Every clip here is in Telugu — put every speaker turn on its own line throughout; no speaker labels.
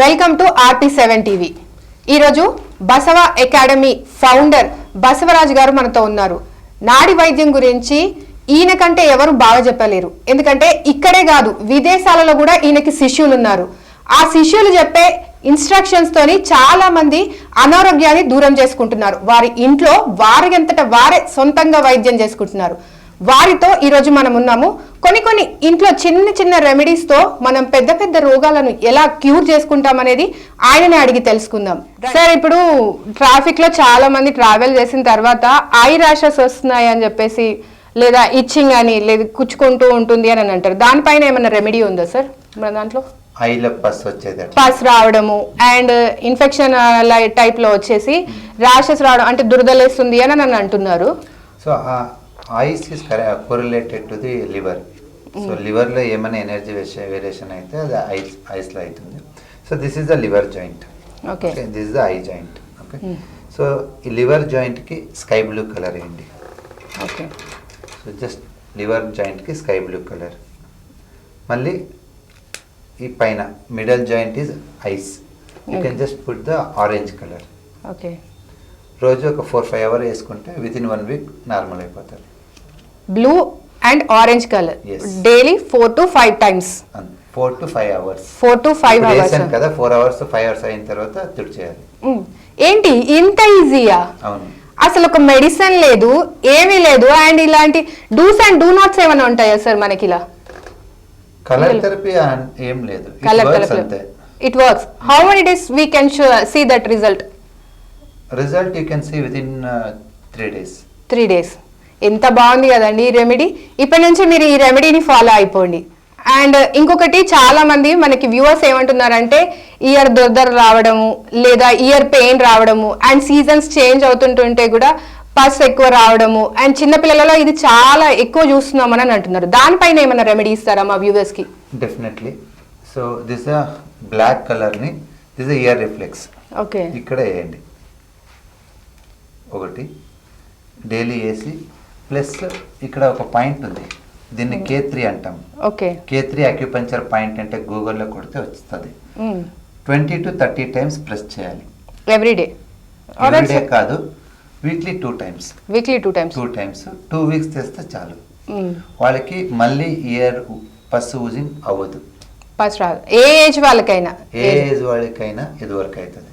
Welcome to RP seven TV. ఈరోజు బసవ అకాడమీ ఫౌండర్ బసవరాజు గారు మనతో ఉన్నారు. నాడి వైద్యం గురించి ఈయన కంటే ఎవరు బాగా చెప్పలేరు. ఎందుకంటే ఇక్కడే కాదు విదేశాలలో కూడా ఈయనకి శిష్యులు ఉన్నారు ఆ శిష్యులు చెప్పే ఇన్స్ట్రక్షన్స్ తోని చాలా మంది అనారోగ్యాన్ని దూరం చేసుకుంటున్నారు. వారి ఇంట్లో వారికంతట వారే సొంతంగా వైద్యం చేసుకుంటున్నారు. వారితో ఈరోజు మనం ఉన్నాము. కొన్ని కొన్ని ఇంట్లో చిన్న చిన్న రెమెడీస్తో మనం పెద్ద పెద్ద రోగాలను ఎలా క్యూర్ చేసుకుంటాం అనేది ఆయననే అడిగి తెలుసుకుందాం. సార్ ఇప్పుడు ట్రాఫిక్లో చాలా మంది ట్రావెల్ చేసిన తర్వాత ఐ ర్యాషెస్ వస్తున్నాయి అని చెప్పేసి లేదా ఇచ్చింగ్ అని లేదా కుచ్చుకుంటూ ఉంటుంది అని అంటారు. దానిపైన ఏమైనా రెమెడీ ఉందా సార్ మన దాంట్లో?
ఐలో పస్ వచ్చేది అట్లా.
పస్ రావడము అండ్ ఇన్ఫెక్షన్ టైప్లో వచ్చేసి ర్యాషెస్ రావడం అంటే దురదలేస్తుంది అని నన్ను అంటున్నారు.
So eyes is correlated to the liver so లివర్లో ఏమైనా ఎనర్జీ వేరియేషన్ అయితే అది ఐస్ ఐస్లో అవుతుంది. So this is the liver joint
okay
this is the eye joint okay so ఈ లివర్ జాయింట్కి స్కై బ్లూ కలర్ వేయండి
ఓకే
సో జస్ట్ లివర్ జాయింట్కి స్కై బ్లూ కలర్ మళ్ళీ ఈ పైన middle joint is eyes you can. Just put the orange colour
okay
రోజు ఒక ఫోర్ ఫైవ్ అవర్ వేసుకుంటే within one week normal అయిపోతుంది.
Blue and orange colour. Daily four to five times
four to five hours
four to five hours
కదా ఫోర్ అవర్స్ ఫైవ్ అవర్స్ అయిన తర్వాత తుడిచేయాలి.
ఏంటి? ఇంత ఈజీయా
అవును.
అసలు ఒక మెడిసిన్ లేదు ఏమీ లేదు అండ్ ఇలాంటి డూస్ అండ్ డూ నాట్స్ ఏమైనా ఉంటాయా సార్ మనకి ఇలా
కలర్? థెరపీ ఏం లేదు.
కలర్
అంతే.
It works how many days we can see that result
result you can see within three days
three days ఎంత బాగుంది కదండి ఈ రెమెడీ ఇప్పటి నుంచి మీరు ఈ రెమెడీని ఫాలో అయిపోండి. అండ్ ఇంకొకటి చాలా మంది మనకి వ్యూవర్స్ ఏమంటున్నారంటే ఇయర్ దొద్దరు రావడము లేదా ఇయర్ పెయిన్ రావడము అండ్ సీజన్స్ చేంజ్ అవుతుంటుంటే కూడా పస్ ఎక్కువ రావడము అండ్ చిన్నపిల్లలలో ఇది చాలా ఎక్కువ చూస్తున్నామని అని అంటున్నారు. దానిపైన ఏమైనా రెమెడీ ఇస్తారా మా వ్యూవర్స్కి?
డెఫినెట్లీ సో దిస్ బ్లాక్ కలర్ని దిస్ ఇయర్ రిఫ్లెక్స్
ఓకే
ఇక్కడ వేయండి. ఒకటి. డైలీ వేసి ప్లస్ ఇక్కడ ఒక పాయింట్ ఉంది. దీన్ని కే త్రీ అంటాం.
Okay
K three acupuncture point అంటే గూగుల్లో కొడితే వస్తుంది. Twenty to thirty times press చేయాలి.
ఎవ్రీ డే
ఎవ్రీడే కాదు weekly two times.
Weekly two times
two times two weeks చేస్తే చాలు. వాళ్ళకి మళ్ళీ ఇయర్ పస్ యూజింగ్ అవ్వదు.
పస్ రాదు. ఏ ఏజ్ వాళ్ళకైనా.
ఏ ఏజ్ వాళ్ళకైనా ఇది వరకు అవుతుంది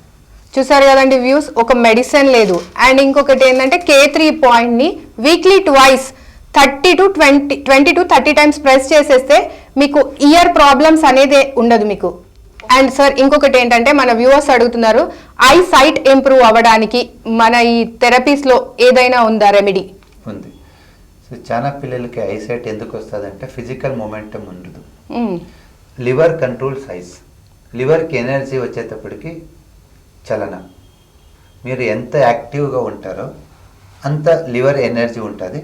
చూసారు కదండి వ్యూస్? ఒక మెడిసిన్ లేదు. అండ్ ఇంకొకటి ఏంటంటే కే త్రీ పాయింట్ని weekly twice thirty to twenty twenty to thirty times press చేసేస్తే మీకు ఇయర్ ప్రాబ్లమ్స్ అనేది ఉండదు మీకు. అండ్ సార్ ఇంకొకటి ఏంటంటే మన వ్యూవర్స్ అడుగుతున్నారు ఐ సైట్ ఇంప్రూవ్ అవ్వడానికి మన ఈ థెరపీస్లో ఏదైనా ఉందా రెమెడీ
ఉంది. సో చాలా పిల్లలకి ఐసైట్ ఎందుకు వస్తుంది అంటే ఫిజికల్ మొమెంటం ఉండదు లివర్ కంట్రోల్ సైజ్ లివర్కి ఎనర్జీ వచ్చేటప్పటికి చలన. మీరు ఎంత యాక్టివ్గా ఉంటారో అంత లివర్ ఎనర్జీ ఉంటుంది.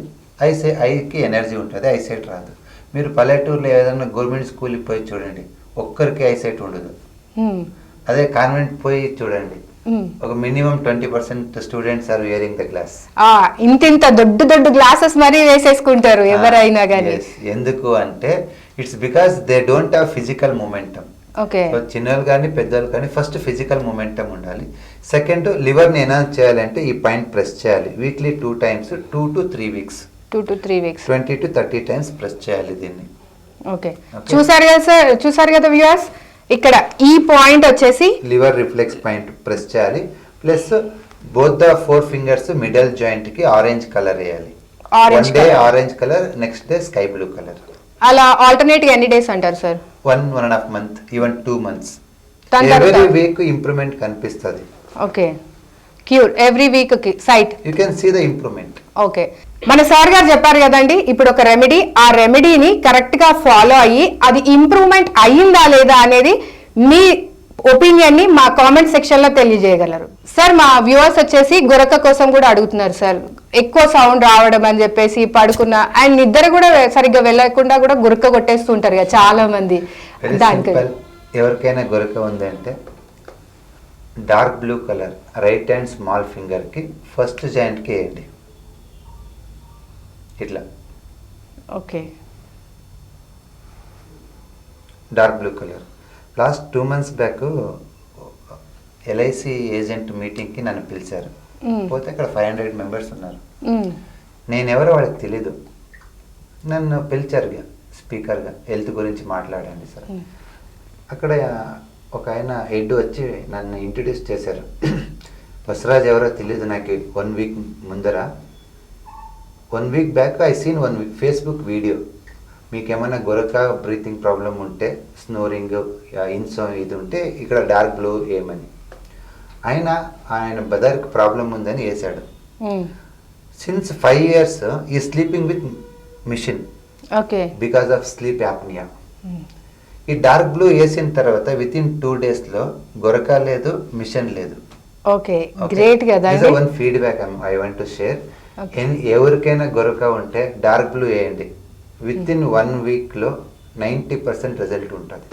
ఐసై ఐకి ఎనర్జీ ఉంటుంది. ఐసైట్ రాదు. మీరు పల్లెటూరులో ఏదైనా గవర్నమెంట్ స్కూల్కి పోయి చూడండి. ఒక్కరికి ఐసైట్ ఉండదు. అదే కాన్వెంట్ పోయి చూడండి. ఒక minimum twenty percent students are wearing the glass
ఇంత ఇంత దొడ్డు దొడ్డు గ్లాసెస్ మరీ వేసేసుకుంటారు ఎవరైనా కానీ.
ఎందుకు అంటే it's because they don't have physical momentum
okay
చిన్నలు కానీ పెద్దలు కానీ ఫస్ట్ ఫిజికల్ మూమెంటం ఉండాలి. సెకండ్ లివర్ని ఎనాన్స్ చేయాలంటే ఈ పాయింట్ ప్రెస్ చేయాలి. Weekly two times two to three weeks
two to three weeks
twenty to thirty times press చేయాలి దీన్ని.
ఓకే. చూసారు కదా సార్ చూసారు కదా వ్యూయర్స్ ఇక్కడ ఈ పాయింట్ వచ్చేసి
లివర్ రిఫ్లెక్స్ పాయింట్ ప్రెస్ చేయాలి. Plus both the four fingers middle జాయింట్కి orange colour వేయాలి. One day. Orange colour next day sky blue colour
అలా ఆల్టర్నేట్ ఎన్ని డేస్ అంటారు sir
one one and half month even two months every week improvement కనిపిస్తుంది.
ఓకే క్యూర్ ఎవ్రీ వీక్కి sight
you can see the improvement
okay మన సార్ గారు చెప్పారు కదండి ఇప్పుడు ఒక రెమెడీ ఆ రెమెడీని కరెక్ట్గా ఫాలో అయ్యి అది ఇంప్రూవ్మెంట్ అయ్యిందా లేదా అనేది మీ ఒపీనియన్ని మా కామెంట్ సెక్షన్లో తెలియజేయగలరు. సార్ మా వ్యూవర్స్ వచ్చేసి గురక కోసం కూడా అడుగుతున్నారు సార్. ఎక్కువ సౌండ్ రావడం అని చెప్పేసి పడుకున్న అండ్ నిద్ర కూడా సరిగ్గా వెళ్ళకుండా కూడా గురక కొట్టేస్తుంటారు కదా చాలా మంది దానికి
ఎవరికైనా గొరక ఉందంటే dark blue colour right hand small ఫింగర్కి first జాయింట్కి వేయండి. ఇట్లా.
Okay.
Dark blue colour last two months back LIC agent మీటింగ్కి నన్ను పిలిచారు. పోతే అక్కడ ఫైవ్ హండ్రెడ్ మెంబర్స్ ఉన్నారు. నేను ఎవరో వాళ్ళకి తెలీదు. నన్ను పిలిచారు స్పీకర్గా హెల్త్ గురించి మాట్లాడండి సార్. అక్కడ ఒక ఆయన హెడ్ వచ్చి నన్ను ఇంట్రడ్యూస్ చేశారు. బసరాజ్ ఎవరో తెలియదు నాకు వన్ వీక్ ముందర. One week back I seen one week Facebook video. మీకు ఏమైనా గొరక బ్రీతింగ్ ప్రాబ్లం ఉంటే స్నోరింగ్ ఇన్సో ఇది ఉంటే ఇక్కడ డార్క్ బ్లూ ఏమని. ఆయన ఆయన బదర్కి ప్రాబ్లం ఉందని
మ్మ్.
సిన్స్ ఫైవ్ ఇయర్స్ ఈ sleeping with machine
okay.
Because of sleep apnoea. ఈ డార్క్ బ్లూ వేసిన తర్వాత విత్ ఇన్ టూ డేస్లో గొరక లేదు మిషన్ లేదు.
ఓకే. గ్రేట్ కదా?
One feedback I want to share. ఎవరికైనా గొరక ఉంటే డార్క్ బ్లూ వేయండి. విత్ ఇన్ వన్ వీక్లో నైంటీ పర్సెంట్ రిజల్ట్ ఉంటుంది.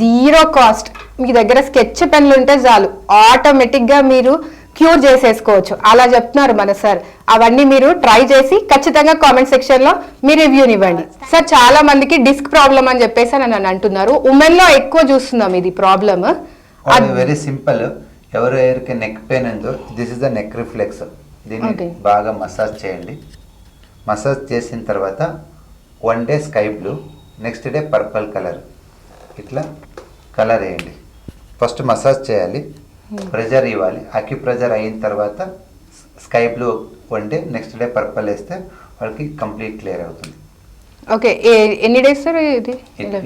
జీరో కాస్ట్ మీ దగ్గర స్కెచ్ పెన్లు ఉంటే చాలు. ఆటోమేటిక్గా మీరు క్యూర్ చేసేసుకోవచ్చు. అలా చెప్తున్నారు మన సార్ అవన్నీ మీరు ట్రై చేసి ఖచ్చితంగా కామెంట్ సెక్షన్లో మీ రివ్యూని ఇవ్వండి. సార్ చాలా మందికి డిస్క్ ప్రాబ్లం అని చెప్పేసి అని నన్ను అంటున్నారు. ఉమెన్లో ఎక్కువ చూస్తున్నాం ఇది ప్రాబ్లమ్
వెరీ సింపుల్ ఎవరు ఎవరికి నెక్ పెయిన్ ఉందో this is the neck reflex దీన్ని. బాగా మసాజ్ చేయండి. మసాజ్ చేసిన తర్వాత one day sky blue next day purple colour ఇట్లా కలర్ వేయండి. ఫస్ట్ మసాజ్ చేయాలి. ప్రెజర్ ఇవ్వాలి. అక్యు ప్రెజర్ అయిన తర్వాత sky blue one day next day purple వేస్తే వాళ్ళకి కంప్లీట్ క్లియర్ అవుతుంది.
ఓకే ఎన్ని డేస్ సార్ ఇది?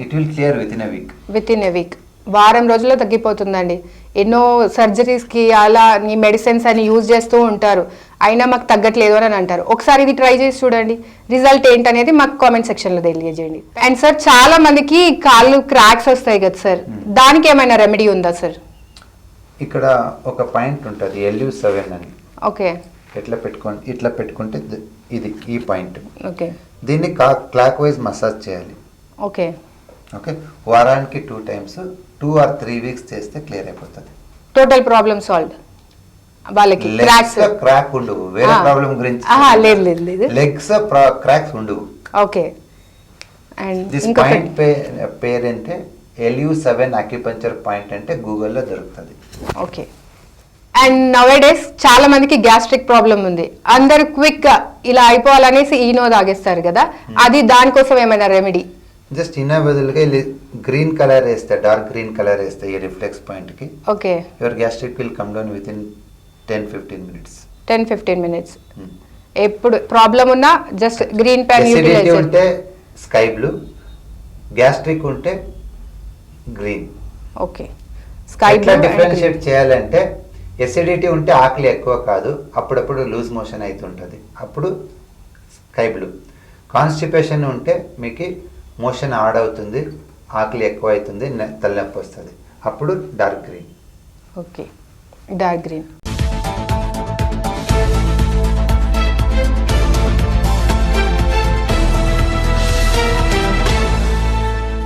It will clear within a week
within a week వారం రోజుల్లో తగ్గిపోతుందండి. ఎన్నో సర్జరీస్కి అలా నీ మెడిసిన్స్ అని యూజ్ చేస్తూ ఉంటారు. అయినా మాకు తగ్గట్లేదు అని అంటారు. ఒకసారి ఇది ట్రై చేసి చూడండి. రిజల్ట్ ఏంటనేది మాకు కామెంట్ సెక్షన్లో తెలియజేయండి. అండ్ సార్ చాలా మందికి కాళ్ళు క్రాక్స్ వస్తాయి కదా సార్ దానికి ఏమైనా రెమెడీ ఉందా సార్
ఇక్కడ ఒక పాయింట్ ఉంటుంది ఎల్యూ సెవెన్ అని.
ఓకే
ఎట్లా పెట్టుకోండి ఇట్లా పెట్టుకుంటే ఇది ఈ పాయింట్
ఓకే
దీన్ని క్లాక్ వైజ్ మసాజ్ చేయాలి.
ఓకే
ఓకే వారానికి two times two or three weeks చేస్తే క్లియర్ అయిపోతుంది.
టోటల్ ప్రాబ్లమ్ సాల్వ్ వాళ్ళకి క్రాక్స్
క్రాక్ ఉండవు. వేరే. ప్రాబ్లం గురించి
ఆహా, లేదు, లేదు, లేదు.
లెగ్స్ క్రాక్స్ ఉండవు.
ఓకే. అండ్
దిస్ పాయింట్ పే పేరంటే ఎల్యూ సెవెన్ అక్యుపంచర్ పాయింట్ అంటే గూగుల్లో దొరుకుతుంది.
ఓకే. అండ్ నవ్ డేస్ చాలా మందికి గ్యాస్ట్రిక్ ప్రాబ్లం ఉంది. అందరు క్విక్ ఇలా అయిపోవాలనేసి ఈనో తాగేస్తారు కదా. అది దానికోసం ఏమైనా రెమెడీ
జస్ట్ ఇన్న బదులుగా గ్రీన్ కలర్ వేస్తే డార్క్ గ్రీన్ కలర్ వేస్తే ఈ రిఫ్లెక్స్ పాయింట్కి
okay.
Your gastric will come down within ten fifteen minutes.
Ten fifteen minutes.
Hmm.
ఎప్పుడు ప్రాబ్లం ఉన్నా జస్ట్ గ్రీన్ ప్యాన్
ఎసిడిటీ ఉంటే స్కై బ్లూ గ్యాస్ట్రిక్ ఉంటే గ్రీన్.
ఓకే. స్కై
ఎట్లా డిఫరెన్షియేట్ చేయాలంటే ఎసిడిటీ ఉంటే ఆకలి ఎక్కువ కాదు అప్పుడప్పుడు లూజ్ మోషన్ అవుతుంటుంది అప్పుడు స్కై బ్లూ. కాన్స్టిపేషన్ ఉంటే మీకు మోషన్ ఆడ్ అవుతుంది ఆకలి ఎక్కువ అవుతుంది నె- తలనొప్పి వస్తుంది. అప్పుడు dark green.
Okay. Dark green.